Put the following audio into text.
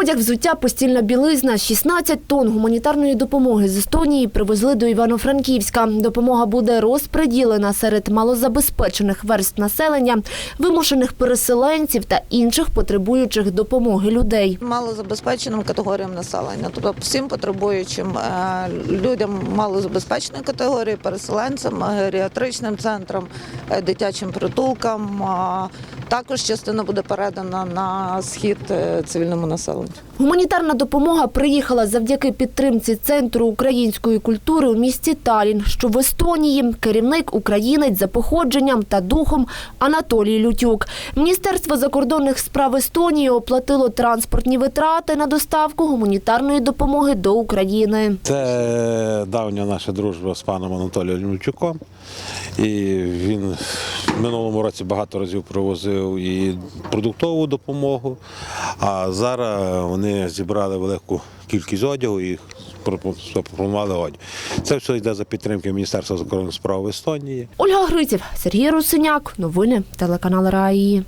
Одяг, взуття, постільна білизна, 16 тонн гуманітарної допомоги з Естонії привезли до Івано-Франківська. Допомога буде розпреділена серед малозабезпечених верств населення, вимушених переселенців та інших потребуючих допомоги людей. малозабезпеченим категоріям населення, тобто всім потребуючим е, людям малозабезпеченої категорії, переселенцям, геріатричним центрам, е, дитячим притулкам. Також частина буде передана на схід е, цивільному населенню. Гуманітарна допомога приїхала завдяки підтримці Центру української культури у місті Талін, що в Естонії. Керівник українець за походженням та духом Анатолій Лютюк. Міністерство закордонних справ Естонії оплатило транспортні витрати на доставку гуманітарної допомоги до України. Це давня наша дружба з паном Анатолієм Лючуком. І він минулому році багато разів привозив і продуктову допомогу, а зараз вони зібрали велику кількість одягу і пропо- запропонували одяг. Це все йде за підтримки Міністерства закордонних справ Естонії. Ольга Гриців, Сергій Русиняк. Новини телеканал Раї.